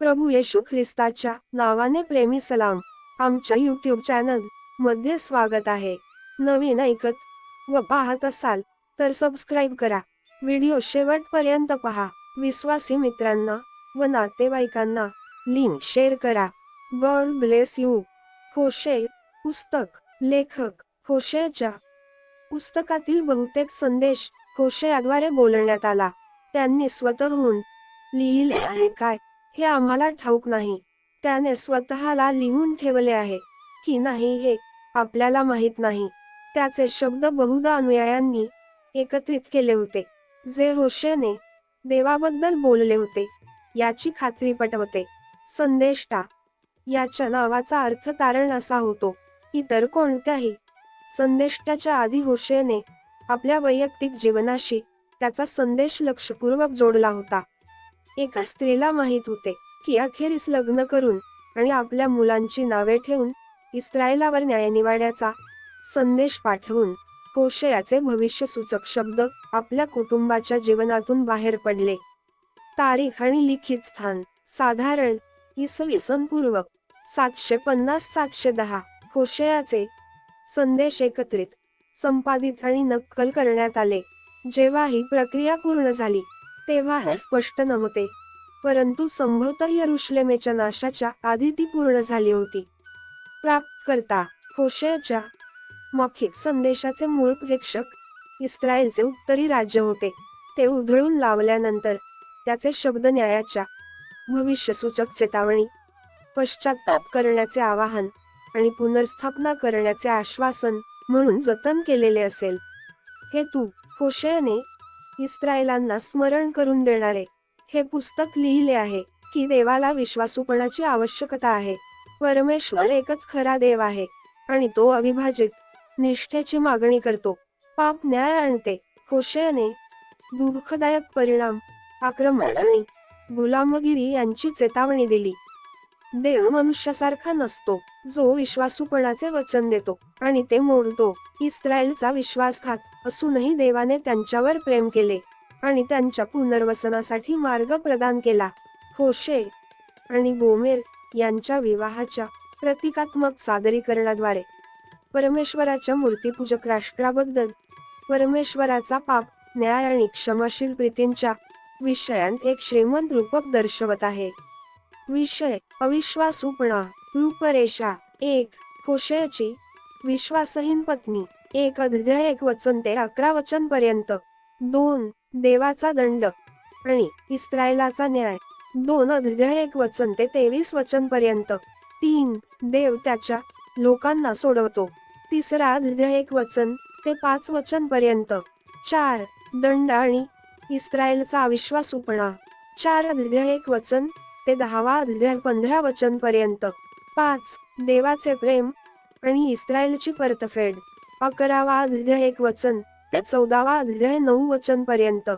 प्रभू येशू ख्रिस्ताच्या नावाने प्रेमी सलाम आमच्या यूट्यूब चॅनलमध्ये स्वागत आहे. नवीन ऐकत व पाहत असाल तर सबस्क्राईब करा. व्हिडिओ शेवटपर्यंत पहा. विश्वासी मित्रांना व नातेवाईकांना लिंक शेअर करा. गॉड ब्लेस यू होशे पुस्तक लेखक होशेच्या पुस्तकातील बहुतेक संदेश होशेयाद्वारे बोलण्यात आला. त्यांनी स्वतःहून लिहिले आहे काय? हे आम्हाला ठाऊक नाही. त्याने स्वतःला लिहून ठेवले आहे. की नाही हे आपल्याला माहीत नाही. त्याचे शब्द बहुधा अनुयायांनी एकत्रित केले होते. जे होशेने देवाबद्दल बोलले होते याची खात्री पटवते. संदेष्टा याच्या नावाचा अर्थ तारण असा होतो इतर कोणत्याही संदेष्टाच्या आधी होशेने आपल्या वैयक्तिक जीवनाशी त्याचा संदेश लक्षपूर्वक जोडला होता. एका स्त्रीला माहीत होते की अखेरीस लग्न करून आणि आपल्या मुलांची नावे ठेवून इस्रायलावर न्यायनिवाड्याचा संदेश पाठवून होशयाचे भविष्य सूचक शब्द आपल्या कुटुंबाच्या जीवनातून बाहेर पडले. तारीख आणि लिखित स्थान. साधारण इसवी सनपूर्व सातशे पन्नास सातशे दहा होशयाचे संदेश एकत्रित संपादित आणि नक्कल करण्यात आले. जेव्हा ही प्रक्रिया पूर्ण झाली तेव्हा हे स्पष्ट नव्हते. परंतु संभवतः यरुश्लेमेच्या नाशाच्या आधी ती पूर्ण झाली होती. प्राप्तकर्ता होशेच्या मौखिक संदेशाचे मूळ प्रेक्षक इस्रायलचे उत्तरी राज्य होते. ते उधळून लावल्यानंतर त्याचे शब्द न्यायाच्या भविष्यसूचक चेतावणी पश्चाताप करण्याचे आवाहन आणि पुनर्स्थापना करण्याचे आश्वासन म्हणून जतन केलेले असेल. हे तू होशेने इस्रायलांना स्मरण करून देणारे. हे पुस्तक लिहिले आहे की देवाला विश्वासूपणाची आवश्यकता आहे. परमेश्वर एकच खरा देव आहे आणि तो अविभाजित निष्ठेची मागणी करतो. पाप न्याय आणते होशेने दुःखदायक परिणाम आक्रमण आणि गुलामगिरी यांची चेतावणी दिली. देव मनुष्यासारखा नसतो. जो विश्वासूपणाचे वचन देतो आणि ते मोडतो. इस्रायलचा विश्वासघात असूनही देवाने त्यांच्यावर प्रेम केले आणि त्यांच्या पुनर्वसनासाठी मार्ग प्रदान केला. होशे आणि गोमेर यांच्या विवाहाच्या प्रतिकात्मक सादरीकरणाद्वारे परमेश्वराच्या मूर्तीपूजक राष्ट्राबद्दल परमेश्वराचा पाप न्याय आणि क्षमाशील प्रीतींच्या विषयांत एक श्रीमंत रूपक दर्शवत आहे. विषय अविश्वासूपणा रूपरेषा एक होशयाची विश्वासहीन पत्नी एक अध्याय एक वचन ते अकरा वचन पर्यंत. दोन देवाचा दंड. आणि इस्रायलाचा न्याय. दोन अध्याय एक वचन ते तेवीस वचन पर्यंत. तीन देव त्याच्या लोकांना सोडवतो. तिसरा अध्याय एक वचन ते पाच वचन पर्यंत. चार दंड आणि इस्रायलचा अविश्वासूपणा चार अध्याय एक वचन ते दहावा अध्याय पंधरा वचन पर्यंत. पाच देवाचे प्रेम आणि इस्रायलची परतफेड. अकरावा अध्याय एक वचन ते चौदावा अध्याय नऊ वचन पर्यंत